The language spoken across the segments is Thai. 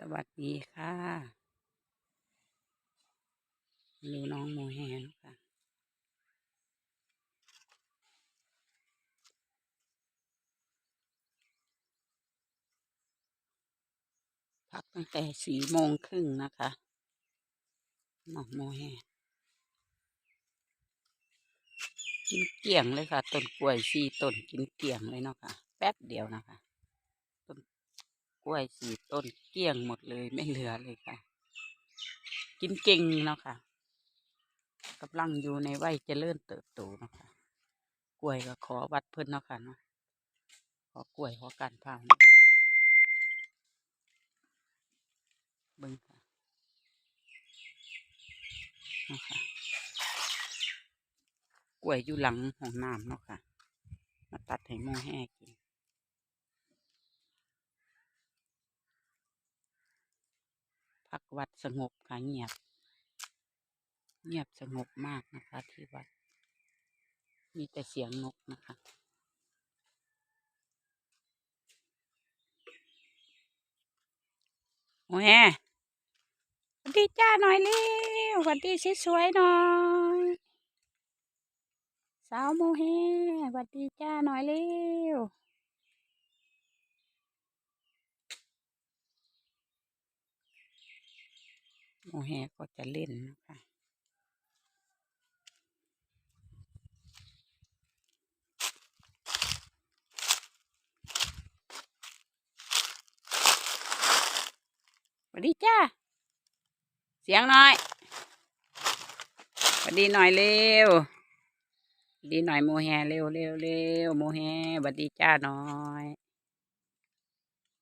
สวัสดีค่ะดูน้องโมแฮนค่ะพักตั้งแต่สี่โมงครึ่งนะคะน้องโมแฮกินเกลี่ยงเลยค่ะต้นกล้วยสี่ต้นกินเกลี่ยงเลยเนาะค่ะ แป๊บเดียวนะคะ กล้วยสี่ต้นเกลี้ยงหมดเลยไม่เหลือเลยค่ะ กินเก่งเนาะค่ะกำลังอยู่ในวัยเจริญเติบโตนะคะกล้วยก็ขอวัดเพิ่นเนาะค่ะเนาะขอกล้วยขอการพาในวัดเบิ่งค่ะนะคะกล้วยอยู่หลังห้องน้ำเนาะค่ะ มาตัดให้โมแห้กิน พักวัดสงบค่ะเงียบ เงียบสงบมากนะคะ ที่วัด มีแต่เสียงนกนะคะโอ้แฮสวัสดีจ้าหน่อยเร็วสวัสดีสวยๆหน่อยสาวโมแฮสวัสดีจ้าหน่อยเร็ว โมแฮก็จะเล่นนะคะสวัสดีจ้า เสียงหน่อยสวัสดีหน่อยเร็วสวัสดีหน่อยโมแฮเร็วเร็วเร็วโมแฮสวัสดีจ้าหน่อย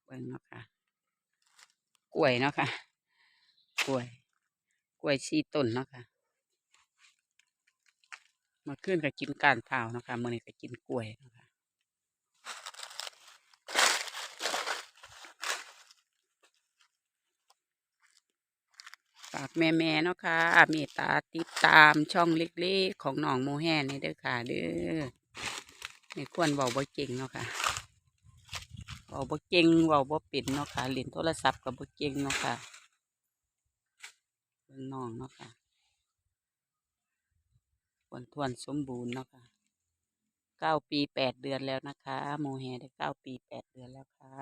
เบิ่งเนาะค่ะกล้วยเนาะค่ะ กล้วย กล้วยชีต้นนะคะมื่อคืนก็กินกานเผานะคะมื่อนี้ก็กินกล้วยนะคะฝากแม่ๆเนาะค่ะเมตตาติดตามช่องเล็กๆ ของหนองโมแฮนี่เด้อค่ะ เด้อไม่ควรเว้าบ่เก่งเนาะค่ะเว้าบ่เก่งเว้าบ่เป็นเนาะค่ะเล่นโทรศัพท์ก็บ่เก่งเนาะค่ะ บิ่งน้องเนาะค่ะวรทวนสมบูรณ์เนาะค่ะเก้าปีแปดเดือนแล้วนะคะโมแฮได้เก้าปีแปดเดือนแล้วค่ะ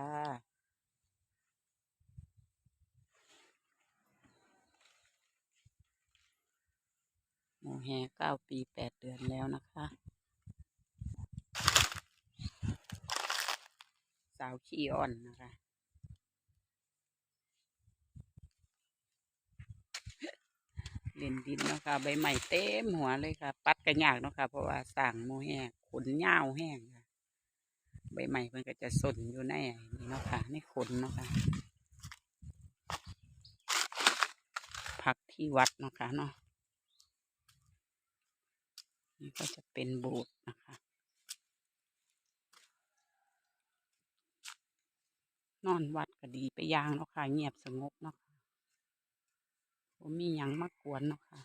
โมแฮเก้าปีแปดเดือนแล้วนะคะ สาวขี้อ่อนนะคะ เล่นดินเนาะคะใบใหม่เต็มหัวเลยค่ะ ปัดกันยากเนาะค่ะ เพราะว่าสั่งโมแห้งขนยาวแห้งค่ะ ใบใหม่มันก็จะสนอยู่ในนี่เนาะค่ะในขนเนาะค่ะพักที่วัดเนาะค่ะเนาะ นี่ก็จะเป็นโบสถ์นะคะนอนวัดก็ดีไปย่างเนาะค่ะ เงียบสงบเนาะ ค่ะบ่มีหยังมากวนเนาะค่ะ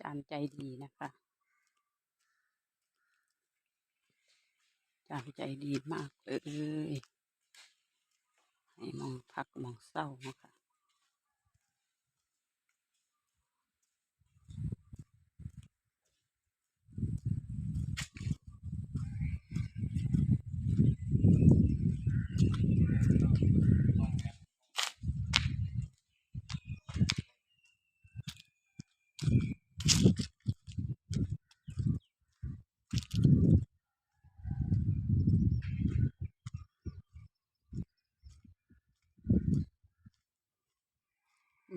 จานใจดีนะคะจานใจดีมากเลยให้มองพักมองเศร้าเนาะคะ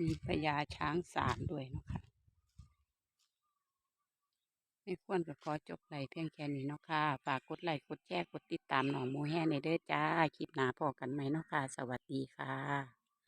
มีพญาช้างสารด้วยนะคะ ไม่ควรก็ขอจบไลเพียงแค่นี้เนาะค่ะ ฝากกดไลค์กดแชร์กดติดตามหนองโมแห่ในเด้อจ้า คลิปหน้าพอกันไหมเนาะค่ะ สวัสดีค่ะ